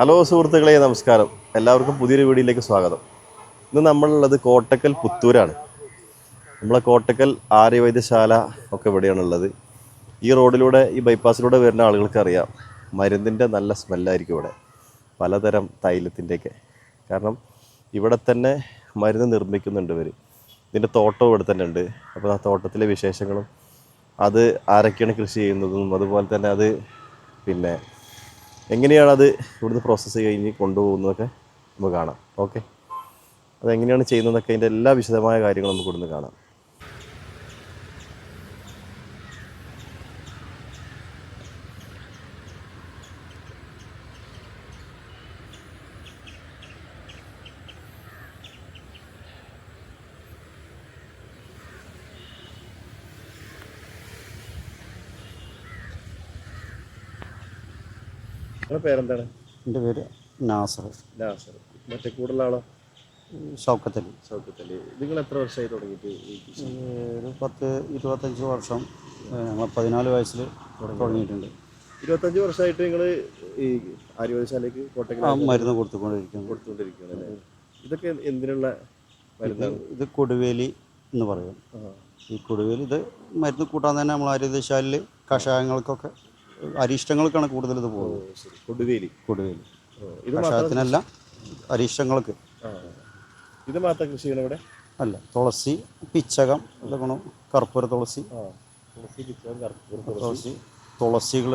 Hello സുഹൃത്തുക്കളെ നമസ്കാരം. എല്ലാവർക്കും പുതിയൊരു വീഡിയോയിലേക്ക് സ്വാഗതം. ഇന്ന് നമ്മളുള്ളത് കോട്ടക്കൽ പുത്തൂരാണ്. നമ്മളെ കോട്ടക്കൽ ആര്യവൈദ്യശാല ഒക്കെ ഇവിടെയാണുള്ളത്. ഈ റോഡിലൂടെ ഈ ബൈപ്പാസിലൂടെ വരുന്ന ആളുകൾക്കറിയാം മരുന്നിന്റെ നല്ല സ്മെല്ലായിരിക്കും ഇവിടെ. പലതരം തൈലത്തിന്റെയൊക്കെ. കാരണം ഇവിടെ തന്നെ മരുന്ന് നിർമ്മിക്കുന്നുണ്ട് ഇവർ ഇതിന്റെ തോട്ടം ഇവിടെ തന്നെ ഉണ്ട്. അപ്പോൾ ആ തോട്ടത്തിലെ വിശേഷങ്ങളും അത് ആരൊക്കെയാണ് കൃഷി ചെയ്യുന്നതും അതുപോലെ തന്നെ അത് പിന്നെ എങ്ങനെയാണ് അത് ഇവിടുന്ന് പ്രോസസ്സ് കഴിഞ്ഞ് കൊണ്ടുപോകുന്നതൊക്കെ നമുക്ക് കാണാം. ഓക്കെ അതെങ്ങനെയാണ് ചെയ്യുന്നതൊക്കെ അതിന്റെ എല്ലാ വിശദമായ കാര്യങ്ങളും നമുക്ക് ഇവിടുന്ന് കാണാം. നിങ്ങളുടെ പേരെന്താണ്? എന്റെ പേര് നാസർ. നാസർ. മറ്റേ കൂടുതലാളോ ഷൗക്കത്തലി സൗഖ്യത്തല്ലേ നിങ്ങൾ എത്ര വർഷമായി തുടങ്ങിയിട്ട് ഒരു പത്ത് ഇരുപത്തഞ്ച് വർഷം ഞങ്ങൾ പതിനാല് വയസ്സിൽ തുടങ്ങിയിട്ടുണ്ട്. ഇരുപത്തഞ്ച് വർഷമായിട്ട് നിങ്ങൾ ഈ ആര്യവൈദ്യശാലയ്ക്ക് ആ മരുന്ന് കൊടുത്തുകൊണ്ടിരിക്കുന്നു. കൊടുത്തുകൊണ്ടിരിക്കുകയാണ് ഇതൊക്കെ എന്തിനുള്ള മരുന്നാണ്? ഇത് കൊടുവേലി എന്ന് പറയും. ഈ കൊടുവേലി ഇത് മരുന്ന് കൂട്ടാൻ തന്നെ നമ്മൾ ആരോഗ്യശാലയിൽ കഷായങ്ങൾക്കൊക്കെ അരിഷ്ടങ്ങൾക്കാണ് കൂടുതൽ ഇത് പോകുന്നത്. കൊടുവേലി. കൊടുവേലി. ഇത് കഷായത്തിനല്ല അരിഷ്ടങ്ങൾക്ക്. ഇത് മാത്രം കൃഷി ചെയ്യണം ഇവിടെ? അല്ല തുളസി പിച്ചകം ഇതൊക്കെ കർപ്പൂര തുളസി. തുളസി തുളസികൾ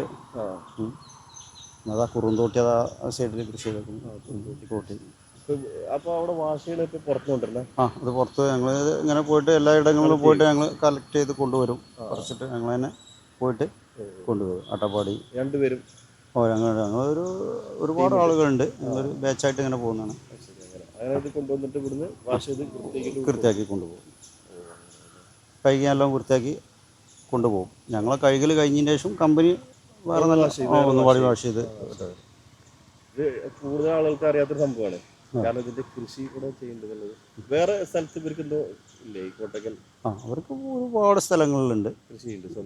അതാ കുറുന്തോട്ടി അതാ സൈഡിൽ കൃഷി ചെയ്തോട്ടി തോട്ടി അപ്പോൾ അവിടെ വാശികളൊക്കെ പുറത്തു പുറത്ത് കൊണ്ടുവരണേ? ആ അത് പുറത്ത് ഞങ്ങൾ ഇങ്ങനെ പോയിട്ട് എല്ലായിടങ്ങളിലും പോയിട്ട് ഞങ്ങൾ കളക്ട് ചെയ്ത് കൊണ്ടുവരും. കുറച്ചിട്ട് ഞങ്ങൾ തന്നെ പോയിട്ട് കൊണ്ടുപോകും അട്ടപ്പാടി. രണ്ടുപേരും? ഓ ഞങ്ങൾ ഞങ്ങളൊരു ഒരുപാട് ആളുകളുണ്ട്. ഞങ്ങളൊരു ബാച്ചായിട്ട് ഇങ്ങനെ പോകുന്നതാണ്. അങ്ങനെ. കൊണ്ടുവന്നിട്ട് ഇവിടുന്ന് വാഷ് ചെയ്ത് വൃത്തിയാക്കി കൊണ്ടുപോകും. കഴുകി എല്ലാം വൃത്തിയാക്കി കൊണ്ടുപോകും. ഞങ്ങളെ കഴുകൽ കഴിഞ്ഞതിന് ശേഷം കമ്പനി വേറെ നല്ല ഒന്ന് പാടി വാഷ് ചെയ്ത്. ഇത് കൂടുതൽ ആളുകൾക്ക് അറിയാത്തൊരു സംഭവമാണ്. കാരണം ഇതിന്റെ കൃഷി കൂടെ ചെയ്യേണ്ടതുള്ളത് വേറെ സ്ഥലത്ത് ഇവർക്ക് എന്തോ ആ അവർക്ക് ഒരുപാട് സ്ഥലങ്ങളിലുണ്ട്.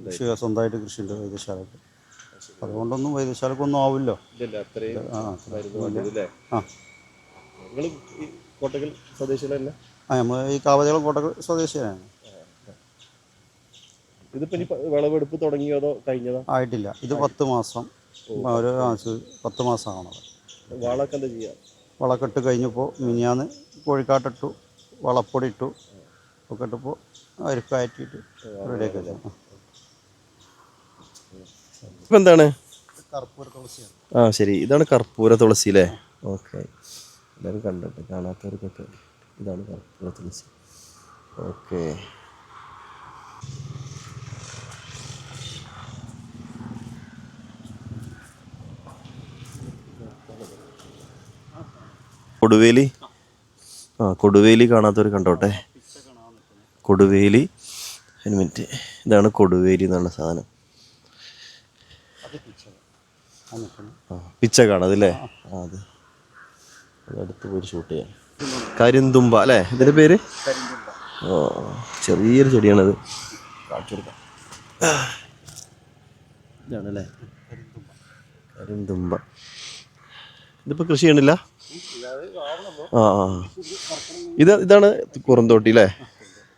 കൃഷി സ്വന്തമായിട്ട് കൃഷിയുണ്ട് വൈദ്യശാലക്ക് അതുകൊണ്ടൊന്നും വൈദ്യശാലക്കൊന്നും ആവില്ലോ. ആ ആ. കോട്ടക്കൽ നമ്മൾ ഈ കാവതികളും കോട്ടക്കൽ സ്വദേശികളാണ്. ഇതിപ്പോ ഇനി പ- വിളവെടുപ്പ് തുടങ്ങിയോ അതോ കഴിഞ്ഞതോ? ആയിട്ടില്ല. ഇത് പത്ത് മാസം. ഒരു പത്ത് മാസമാണത്. വളക്കെന്താ ചെയ്യുക ചെയ്യാ? വളക്കെട്ട് കഴിഞ്ഞപ്പോൾ മിനിയാന്ന് കോഴിക്കാട്ടിട്ടു വളപ്പൊടി ഇട്ടു ഒക്കെ ഇട്ടപ്പോൾ അരി കയറ്റിയിട്ട് റെഡിയാക്കി ഇപ്പം എന്താണ്? കർപ്പൂര തുളസിയാണ്. ആ ശരി. ഇതാണ് കർപ്പൂര തുളസി അല്ലേ? ഓക്കെ. എല്ലാവരും കണ്ടിട്ട് കാണാത്തവർക്കൊക്കെ ഇതാണ് കർപ്പൂര തുളസി. ഓക്കെ. കൊടുവേലി? ആ കൊടുവേലി കാണാത്തവർ കണ്ടോട്ടെ. കൊടുവേലി. ഒരു മിനിറ്റ്. ഇതാണ് കൊടുവേലി എന്നുള്ള സാധനം. ആ പിച്ച കാണാം അതല്ലേ ആ അത്. അതടുത്ത് പോയി ഷൂട്ട് ചെയ്യാം. കരിന്തുമ്പ അല്ലേ? ഇതിന്റെ പേര്? ഓ ചെറിയൊരു ചെടിയാണത്. കാണിച്ചു കൊടുക്കാം. ഇതാണല്ലേ കരിന്തുമ്പ. ഇതിപ്പോൾ കൃഷി ചെയ്യണില്ല? ആ ആ. ഇത് ഇതാണ് കുറുന്തോട്ടി അല്ലേ?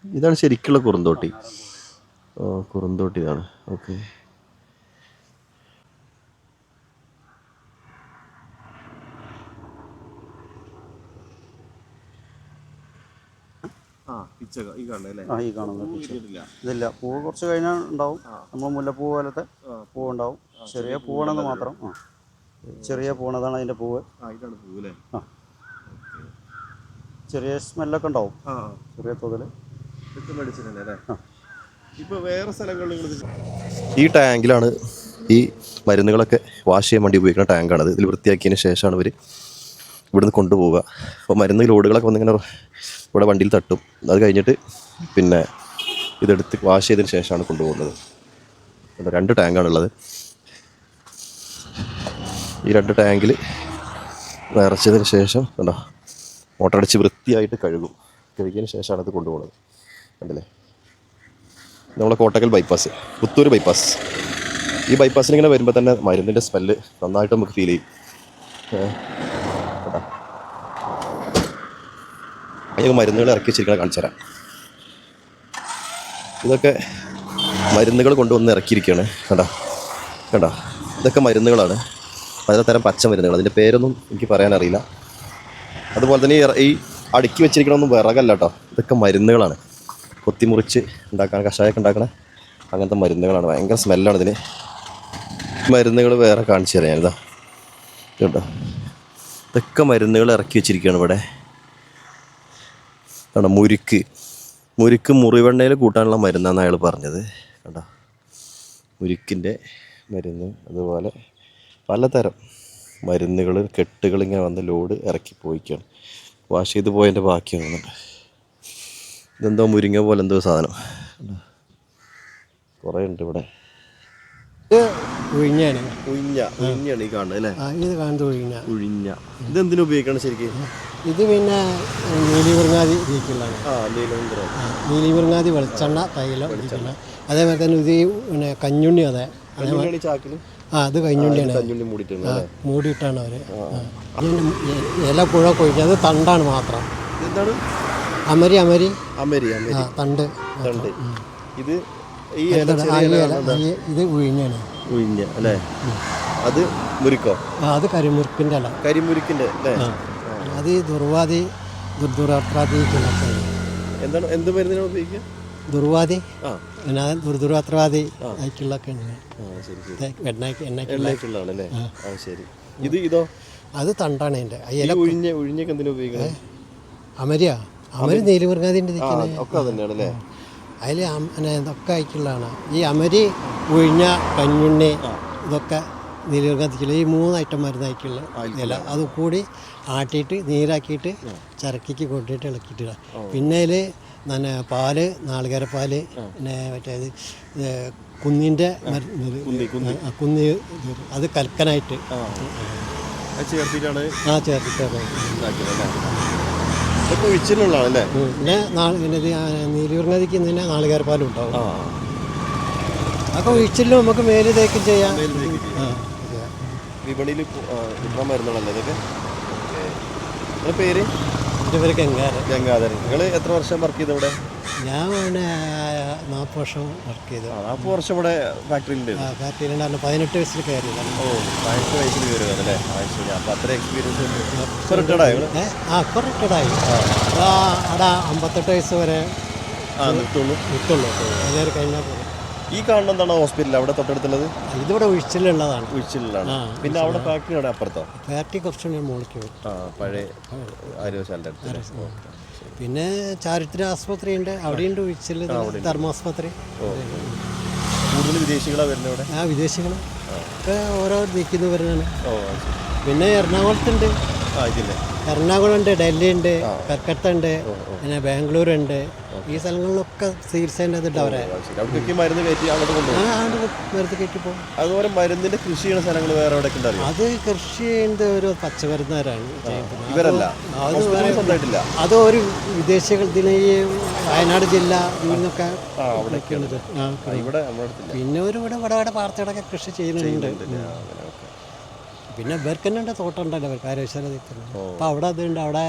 ഇതാണ് ശരിക്കുള്ള കുറുന്തോട്ടി. ഓ കുറുന്തോട്ടി ഇതാണ് ഓക്കെ. ആ പിച്ചക ഈ കാണല്ലേ ആ ഈ കാണുന്നത്. ഇതില്ല പൂവ് കുറച്ച് കഴിഞ്ഞാൽ ഉണ്ടാവും. നമ്മൾ മുല്ലപ്പൂ പോലത്തെ പൂവ് ഉണ്ടാവും. ചെറിയ പൂവാണെന്ന് മാത്രം. ആ. ചെറിയ പൂണതാണ് അതിന്റെ പൂവ്. ആ ഇതാണ് പൂവല്ലേ ചെറിയ സ്മെല്ലൊക്കെ ഉണ്ടാവും. ആ. ചെറിയ തോതിൽ ഈ ടാങ്കിലാണ് ഈ മരുന്നുകളൊക്കെ വാഷ് ചെയ്യാൻ വേണ്ടി ഉപയോഗിക്കുന്ന ടാങ്കാണത് ഇതിൽ വൃത്തിയാക്കിയതിന് ശേഷമാണ് ഇവർ ഇവിടുന്ന് കൊണ്ടുപോവുക. അപ്പോൾ മരുന്ന് ലോഡുകളൊക്കെ വന്നിങ്ങനെ ഇവിടെ വണ്ടിയിൽ തട്ടും. അത് കഴിഞ്ഞിട്ട് പിന്നെ ഇതെടുത്ത് വാഷ് ചെയ്തതിന് ശേഷമാണ് കൊണ്ടുപോകുന്നത്. കണ്ടോ, രണ്ട് ടാങ്കാണുള്ളത്. ഈ രണ്ട് ടാങ്കിൽ നിറച്ചതിന് ശേഷം കണ്ടോ മോട്ടർ അടിച്ച് വൃത്തിയായിട്ട് കഴുകും. കഴുകിയതിന് ശേഷമാണ് ഇത് കൊണ്ടുപോകുന്നത്. കണ്ടില്ലേ? നമ്മളെ കോട്ടക്കൽ ബൈപ്പാസ് പുത്തൂർ ബൈപ്പാസ് ഈ ബൈപ്പാസിൽ ഇങ്ങനെ വരുമ്പോൾ തന്നെ മരുന്നിന്റെ സ്മെല്ല് നന്നായിട്ട് നമുക്ക് ഫീൽ ചെയ്യും. അതിന് മരുന്നുകൾ ഇറക്കി വെച്ചിരിക്കണ കാണിച്ചു തരാം. ഇതൊക്കെ മരുന്നുകൾ കൊണ്ടുവന്ന് ഇറക്കിയിരിക്കുകയാണ് കണ്ടോ? കണ്ടോ? ഇതൊക്കെ മരുന്നുകളാണ്. പലതരം പച്ച മരുന്നുകൾ. അതിന്റെ പേരൊന്നും എനിക്ക് പറയാനറിയില്ല. അതുപോലെ തന്നെ ഈ അടുക്കി വെച്ചിരിക്കണമെന്നും വിറകല്ല കേട്ടോ. ഇതൊക്കെ മരുന്നുകളാണ്. കൊത്തിമുറിച്ച് ഉണ്ടാക്കാൻ കഷായമൊക്കെ ഉണ്ടാക്കണ. അങ്ങനത്തെ മരുന്നുകളാണ്. ഭയങ്കര സ്മെല്ലാണ് ഇതിന്. മരുന്നുകൾ വേറെ കാണിച്ചു തരാം ഞാനിതാ. കേട്ടോ ഇതൊക്കെ മരുന്നുകൾ ഇറക്കി വെച്ചിരിക്കുകയാണ് ഇവിടെ. കണ്ടോ? മുരുക്ക്. മുരുക്ക് മുറിവെണ്ണയിൽ കൂട്ടാനുള്ള മരുന്നാണ് അയാൾ പറഞ്ഞത്. കണ്ടോ? മുരുക്കിന്റെ മരുന്ന് അതുപോലെ പലതരം മരുന്നുകൾ കെട്ടുകൾ ഇങ്ങനെ വന്ന് ലോഡ് ഇറക്കി പോയിക്കാണ്. വാഷ് ചെയ്ത് പോയതിന്റെ ബാക്കിയാണ് ഇതെന്തോ മുരിങ്ങ പോലെ എന്തോ സാധനം? കുറേ ഉണ്ട് ഇവിടെ. ഇത് ഉഴിഞ്ഞാണ് ഉഴിഞ്ഞ ഉഴിഞ്ഞാണ് ഈ കാണുന്നത് അല്ലേ? ആ ഇത് കാണുന്നത് ഉഴിഞ്ഞ. ഉഴിഞ്ഞ. ഇതെന്തിനു ഉപയോഗിക്കണം ശരിക്കും? ഇത് പിന്നെ നീലമന്ത്രം നീലിമുറുങ്ങാതി വെളിച്ചെണ്ണ തൈലം അതേപോലെ തന്നെ ഇത് പിന്നെ കഞ്ഞുണ്ണി അതെ. ആ അത് കഞ്ഞുണ്ണിയാണ്. മൂടിയിട്ടാണ് അവർ ഇല കുഴ കൊഴിക്കുന്നത് അത് തണ്ടാണ് മാത്രം. അമരി അമരി. അമരി അമരി. തണ്ട്. ഇത് ഈ ഇല ചെറിയ ഇല ഇല, ഇത് ഉഴിഞ്ഞാണ് ഉഴിഞ്ഞ അല്ലേ? അത് മുരിക്കോ? അത് കരിമുറുക്കിന്റെ അല്ല കരിമുറുക്കിന്റെ അല്ലേ? അത് ഈ ദുർവാദി ദുർദുരാത്രാദി എന്താണ് എന്ത് മരുന്നിനാണ് ഉപയോഗിക്കുക? ദുർവാദി ആ. പിന്നെ ദുർദുരാത്രാദി ആയിട്ടുള്ളൊക്കെ ഉണ്ട് ആ ശരി ഇത് ഇതോ? അത് തണ്ടാണ് എന്റെ ഈ ഉഴിഞ്ഞ ഉഴിഞ്ഞൊക്കെ എന്തിനാ ഉപയോഗിക്കുന്നത്? അമരിയ? അമരി നീലിമുറുകാതിന്റെ ആ ഒക്കെ തന്നെയാണ് അല്ലേ അതിൽ ഇതൊക്കെ ആയിട്ടുള്ളതാണ്. ഈ അമരി ഉഴിഞ്ഞ കഞ്ഞുണ്ണി ഇതൊക്കെ നീലിമുറുകാതിക്കുള്ള ഈ മൂന്ന് ഐറ്റം മരുന്നായിട്ടുള്ള ഇല. അത് കൂടി ആട്ടിയിട്ട് നീരാക്കിയിട്ട് ചരക്കിക്ക് കൊണ്ടിട്ട് ഇളക്കിയിട്ട് പിന്നെ അതിൽ നല്ല പാൽ നാളികേരപ്പാൽ പിന്നെ മറ്റേത് കുന്നിന്റെ കുന്നി അത് കൽക്കനായിട്ട്. ആ. ചേർത്തിട്ടാണ് ആ ചേർത്തിട്ട് ഇതാക്കിയത് അല്ലേ ഇതൊക്കെ പിന്നെ തന്നെ നാളികേരപ്പാലും ഉണ്ടാവും. അതൊക്കെ ഒഴിച്ചിലും നമുക്ക് മേൽ തേക്കും ചെയ്യാം. വിപണിയിൽ ഇപ്പം മരുന്നുകളല്ലേ ഇതൊക്കെ? നിങ്ങളുടെ പേര്? എന്റെ പേര് ഗംഗാരൻ ഗംഗാധരൻ. നിങ്ങൾ എത്ര വർഷം വർക്ക് ചെയ്ത് ഇവിടെ ഞാൻ പിന്നെ നാൽപ്പത് വർഷം വർക്ക് ചെയ്തു. നാൽപ്പത് വർഷം ഇവിടെ ഫാക്ടറിയിലുണ്ട് ആ ഫാക്ടറിയിലുണ്ടായിരുന്നു പതിനെട്ട് വയസ്സിൽ കയറിയതാണ്. ഓ പതിനെട്ട് വയസ്സിൽ കയറുക അല്ലേ? ആ ശരി. അപ്പോൾ അത്ര എക്സ്പീരിയൻസ് ഉണ്ട്. റിട്ടയർഡായി ആ ഇപ്പോൾ റിട്ടയർഡായി അവിടെ അമ്പത്തെട്ട് വയസ്സ് വരെ നിർത്തുള്ളൂ കഴിഞ്ഞാൽ പോകും ഈ കാണുന്ന എന്താണ് ഹോസ്പിറ്റൽ അവിടെ തൊട്ടടുത്തുള്ളത്? ഇതിവിടെ ഉഴിച്ചിലുള്ളതാണ്. ഉഴിച്ചിലാണ് പിന്നെ അവിടെ ഫാക്ടറി അവിടെ അപ്പുറത്തോ? ഫാക്ടറി കുറച്ചുകൂടി മുകളിലേക്ക് ആ പഴയ ആരോഗ്യശാലയുടെ അടുത്ത്. പിന്നെ ചാരിത്ര ആസ്പത്രി ഉണ്ട് അവിടെയുണ്ട്. ഉണ്ട് ധർമാസ്പത്രി കൂടുതൽ വിദേശികളാണ് വരുന്നത് ഇവിടെ? ആ വിദേശികൾ ഒക്കെ ഓരോ നിൽക്കുന്നവരാണ് പിന്നെ എറണാകുളത്തുണ്ട്. ആ ഇതില്ലേ? എറണാകുളം ഉണ്ട് ഡൽഹി ഉണ്ട് കൽക്കത്ത ഉണ്ട് പിന്നെ ബാംഗ്ലൂർ ഉണ്ട് ഈ സ്ഥലങ്ങളിലൊക്കെ ചികിത്സേന്റെ അതുണ്ട് അവരെ അവിടേക്ക് മരുന്ന് കയറ്റി അങ്ങോട്ട് കൊണ്ടുപോകും. വെറുതെ കയറ്റി പോകും. അതുപോലെ മരുന്നിന്റെ കൃഷി ചെയ്യുന്ന സ്ഥലങ്ങൾ വേറെ എവിടെ അത് കൃഷി ചെയ്യുന്നത് ഒരു പച്ചമരുന്നുകാരാണ് ഇവരല്ല. അത് ഒരു വിദേശികൾ ഇതിന് ഈ വയനാട് ജില്ല ആ, ഇവിടെ പിന്നെ ഒരു ഇവിടെ ഇവിടെ ഇവിടെ കൃഷി ചെയ്യുന്നുണ്ട്. പിന്നെ ഇവർക്ക് തന്നെ ഉണ്ട് തോട്ടം ഉണ്ടല്ലോ ഇവർക്ക് നിൽക്കുന്നത് അപ്പോൾ അവിടെ അതുണ്ട് അവിടെ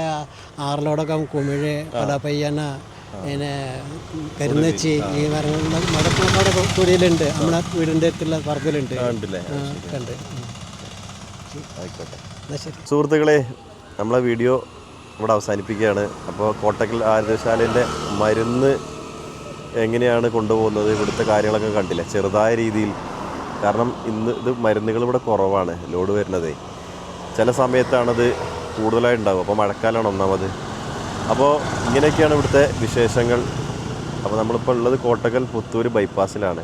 ആറിലോടൊക്കെ കുമിഴ് പടപ്പയ്യന പിന്നെ കരുന്നച്ചി ഈ മരങ്ങളുടെ മടക്കളപ്പാടെ തൊടിയിലുണ്ട് നമ്മുടെ വീടിന്റെ അടുത്തുള്ള പറമ്പിലുണ്ട് സുഹൃത്തുക്കളെ നമ്മളെ വീഡിയോ ഇവിടെ അവസാനിപ്പിക്കുകയാണ്. അപ്പോൾ കോട്ടക്കൽ ആരോഗ്യശാലയിലെ മരുന്ന് എങ്ങനെയാണ് കൊണ്ടുപോകുന്നത്? ഇവിടുത്തെ കാര്യങ്ങളൊക്കെ കണ്ടില്ല? ചെറുതായ രീതിയിൽ കാരണം ഇന്ന് ഇത് മരുന്നുകൾ ഇവിടെ കുറവാണ് ലോഡ് വരുന്നതേ. ചില സമയത്താണത് കൂടുതലായി ഉണ്ടാകും അപ്പോൾ മഴക്കാലമാണ് ഒന്നാമത്. അപ്പോൾ ഇങ്ങനെയൊക്കെയാണ് ഇവിടുത്തെ വിശേഷങ്ങൾ. അപ്പോൾ നമ്മളിപ്പോൾ ഉള്ളത് കോട്ടക്കൽ പുത്തൂർ ബൈപ്പാസിലാണ്.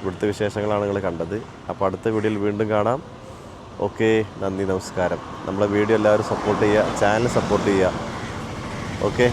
ഇവിടുത്തെ വിശേഷങ്ങളാണ് നിങ്ങൾ കണ്ടത്. അപ്പോൾ അടുത്ത വീഡിയോയിൽ വീണ്ടും കാണാം. ഓക്കെ നന്ദി നമസ്കാരം. നമ്മളെ വീഡിയോ എല്ലാവരും സപ്പോർട്ട് ചെയ്യുക ചാനൽ സപ്പോർട്ട് ചെയ്യുക. ഓക്കെ?